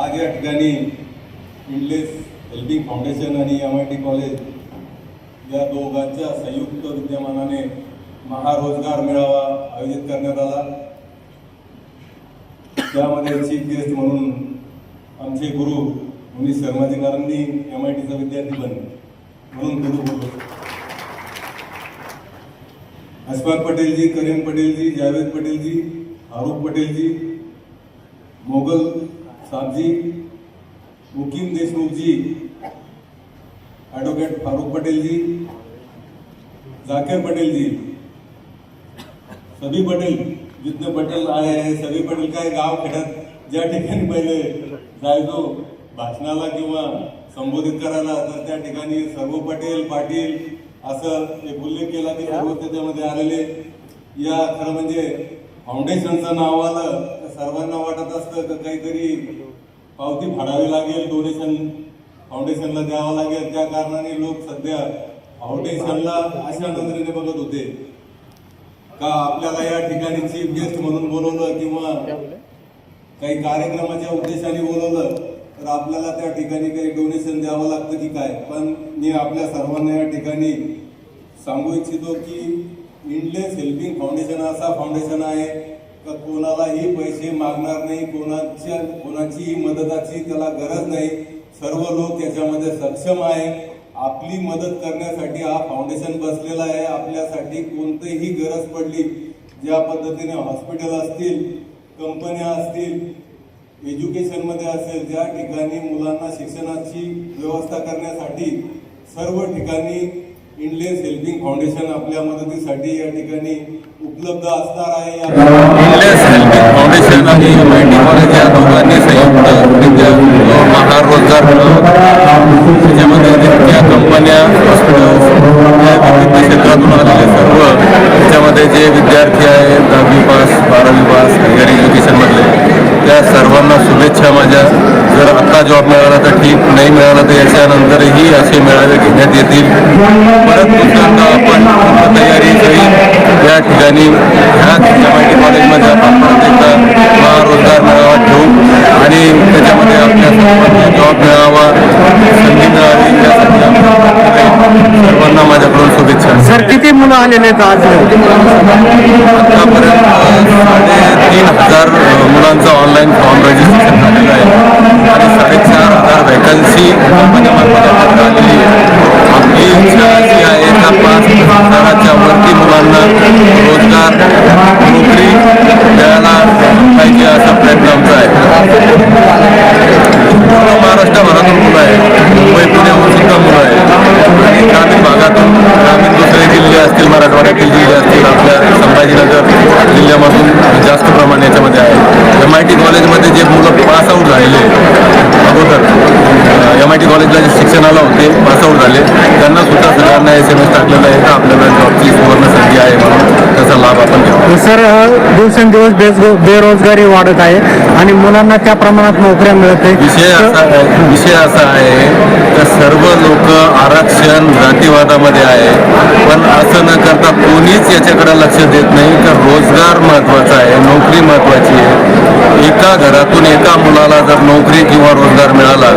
आज या ठिकाणी इंडलेस हेल्पिंग फाउंडेशन आणि एम आय टी कॉलेज या दोघांच्या संयुक्त विद्यमानाने महारोजगार मेळावा आयोजित करण्यात आला. त्यामध्ये चीफ गेस्ट म्हणून आमचे गुरु मुनी शर्माजीकरांनी एम आय टीचा विद्यार्थी बनले. म्हणून गुरु बोलतो अशफाक पटेलजी करीम पटेलजी जावेद पटेलजी आरूप पटेलजी मोगल साहबजी मुकीम देशमुखजी ॲडव्होकेट फारूक पटेलजी जाकिर पटेलजी सभी पटेल जितने पटेल आए हैं सभी पटेल काय गाव खेड्यात ज्या ठिकाणी पहिले जायचो भाषणाला किंवा संबोधित करायला तर त्या ठिकाणी सर्व पटेल पाटील असं एक उल्लेख केला की सर्व त्याच्यामध्ये आलेले. या खरं म्हणजे फाउंडेशनचं नाव आलं. सर्वांना वाटत असतं की काहीतरी पावती फाडावी लागेल डोनेशन फाउंडेशनला द्यावं लागेल. त्या कारणाने लोक सध्या फाउंडेशनला अशा नजरेने बघत होते. का आपल्याला या ठिकाणी चीफ गेस्ट म्हणून बोलवलं किंवा काही कार्यक्रमाच्या उद्देशाने बोलवलं तर आपल्याला त्या ठिकाणी काही डोनेशन द्यावं लागतं की काय? पण मी आपल्या सर्वांना या ठिकाणी सांगू इच्छितो की इंडलेस हेल्पिंग फाउंडेशन असा फाउंडेशन आहे कोणालाही पैसे मागणार नाही कोणाच्या कोणाचीही मदताची त्याला गरज नाही. सर्व लोक त्याच्यामध्ये सक्षम आहे. आपली मदत करण्यासाठी हा फाउंडेशन बसलेला आहे. आपल्यासाठी कोणतीही गरज पडली ज्या पद्धतीने हॉस्पिटल असतील कंपन्या असतील एज्युकेशनमध्ये असेल ज्या ठिकाणी मुलांना शिक्षणाची व्यवस्था करण्यासाठी सर्व ठिकाणी इंडलेस हेल्पिंग फाउंडेशन आपल्या मदतीसाठी या ठिकाणी उपलब्ध असणार आहे या इंडलेस हेल्पिंग फाउंडेशन आणि एम कॉलेज या दोघांनी संयुक्त महार रोजगार त्याच्यामध्ये जितक्या कंपन्या हॉस्पिटल्स विविध क्षेत्रातून आलेले सर्व त्याच्यामध्ये जे विद्यार्थी आहेत दहावी पास बारावी पास हायर एज्युकेशनमधले त्या सर्वांना शुभेच्छा माझ्या. जर आत्ता जॉब मिळाला तर ठीक नाही मिळाला तर याच्यानंतरही असे मेळावे घेण्यात येतील. परत दुसऱ्यांदा आपण तयारी सहित या ठिकाणी ह्या एम कॉलेजमध्ये आपण परत एकदा महारोजगार मेळावा ठेवू आणि त्याच्यामध्ये आपल्या जॉब मिळावा संधी मिळावी यासाठी आपण सर्वांना माझ्याकडून शुभेच्छा. सर किती मुलं आलेले आहेत आज? आतापर्यंत साडेतीन हजार मुलांचं ऑनलाईन फॉर्म रजिस्ट्रेशन झालेलं आहे. आणि साडेचार हजार वॅकन्सी कंपन्यामार्फत आपल्याकडे आलेली आहे. आपली इच्छा अशी आहे का पाच हजाराच्या वरती मुलांना रोजगार नोकरी द्यायला पाहिजे असा प्रयत्न आमचा आहे. पूर्ण महाराष्ट्रभरातून जे मुलं पास आऊट झालेले अगोदर एम आय टी कॉलेजला जे शिक्षणाला होते पास आऊट झाले. त्यांना सुद्धा सगळ्यांना एस एम एस टाकलेला आहे. का आपल्याला जॉबची सुवर्ण संधी आहे म्हणून त्याचा लाभ आपण घ्यावा सर दिवसेंदिवस बेज- बेरोजगारी वाढत आहे आणि मुलांना त्या प्रमाणात नोकऱ्या मिळत नाही विषय असा आहे विषय असा आहे तर सर्व लोक आरक्षण जातीवादामध्ये आहे. पण असं न करता कोणीच याच्याकडे लक्ष देत नाही. तर रोजगार महत्त्वाचा आहे नोकरी महत्वाची आहे. एका घरातून एका मुलाला जर नोकरी किंवा रोजगार मिळाला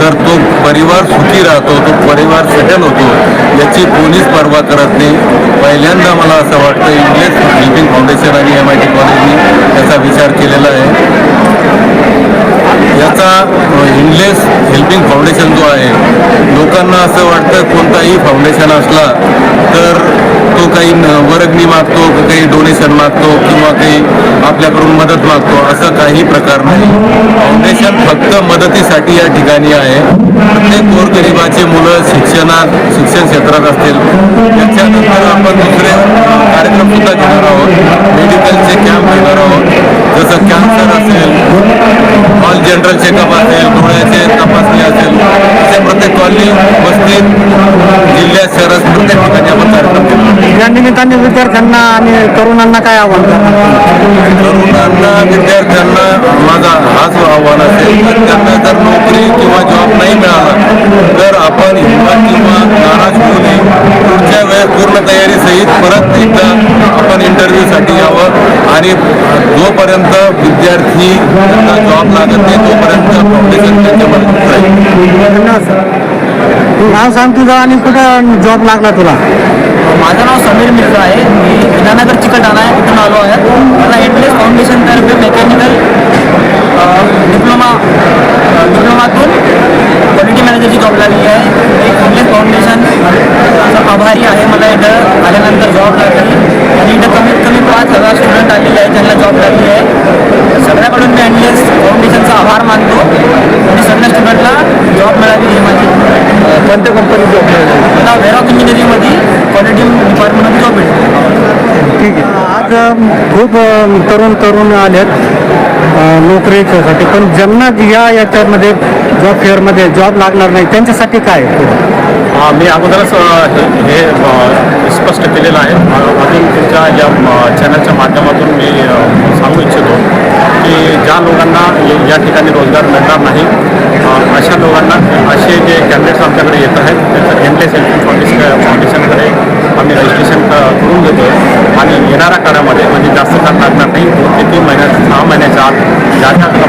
तर तो परिवार सुखी राहतो तो परिवार सेटल होतो याची कोणीच पर्वा करत नाही. पहिल्यांदा मला असं वाटतं इंग्लिश लिव्हिंग फाउंडेशन आणि एम आय टी कॉलेजनी याचा विचार केलेला आहे. याचा इंडलेस हेल्पिंग फाउंडेशन जो आहे लोकांना असं वाटतं कोणताही फाउंडेशन असला तर तो काही न- वर्गणी मागतो काही डोनेशन मागतो किंवा काही आपल्याकडून मदत मागतो असं काही प्रकार नाही. फाउंडेशन फक्त मदतीसाठी या ठिकाणी आहे. प्रत्येक गोरगरिबाचे मुलं शिक्षणात शिक्षण क्षेत्रात असतील. त्याच्यानंतर आपण दुसरे कार्यक्रमसुद्धा घेणार आहोत. मेडिकलचे कॅम्प घेणार आहोत. जनरल चेकअप असेल डोळ्याचे तपासणी असेल असे प्रत्येक कॉलनी वस्तीत जिल्ह्यात शहरात प्रत्येक ठिकाणी आपण कार्यक्रम घेणार या निमित्ताने विद्यार्थ्यांना आणि तरुणांना काय आव्हान तरुणांना विद्यार्थ्यांना माझा हाच आव्हान असेल. तर त्यांना जर नोकरी किंवा जॉब नाही मिळाला तर आपण हिंमत किंवा नाराज होऊ नये. पुढच्या वेळेस पूर्ण तयारी सहित परत एकदा आपण इंटरव्ह्यूसाठी यावं. आणि जोपर्यंत विद्यार्थी जॉब लागत नाही तोपर्यंत फाउंडेशन त्यांच्यामध्ये राहील धन्यवाद सर तू नाव सांग तुझं आणि कुठं जॉब लागला तुला? माझं नाव समीर मिर्झा आहे. मी विधानगर चिकलठाणा आहे. तिथून आलो आहे. मला एटलेस फाउंडेशनतर्फे मेकॅनिकल डिप्लोमा डिप्लोमातून क्वालिटी मॅनेजरची जॉब लागली आहे. मी एटलेस फाउंडेशन आभारी आहे. मला इथं आल्यानंतर जॉब लागली. आणि इथं कमीत कमी पाच हजार स्टुडंट आलेले आहेत ज्यांना जॉब लागली आहे. सगळ्याकडून मी एटलेस फाउंडेशनचा आभार मानतो आणि सगळ्या स्टुडंटला जॉब मिळाली ही माझी कोणत्या कंपनीत जॉब मला वेरॉक इंजिनिअरिंगमध्ये क्वालिटी डिपार्टमेंटमध्ये जॉब भेटतो ठीक आहे आज अम, खूप तरुण तरुण आलेत आहेत नोकरीसाठी. पण ज्यांना या याच्यामध्ये जॉब फेअरमध्ये जॉब लागणार नाही त्यांच्यासाठी काय? मी अगोदरच हे हे, स्पष्ट केलेलं आहे. अजून तुमच्या या चॅनलच्या माध्यमातून मी सांगू इच्छितो की ज्या लोकांना या ठिकाणी रोजगार मिळणार नाही अशा लोकांना असे जे कॅन्डिडेट्स आमच्याकडे येत आहेत त्यांचं एनलेस Gracias.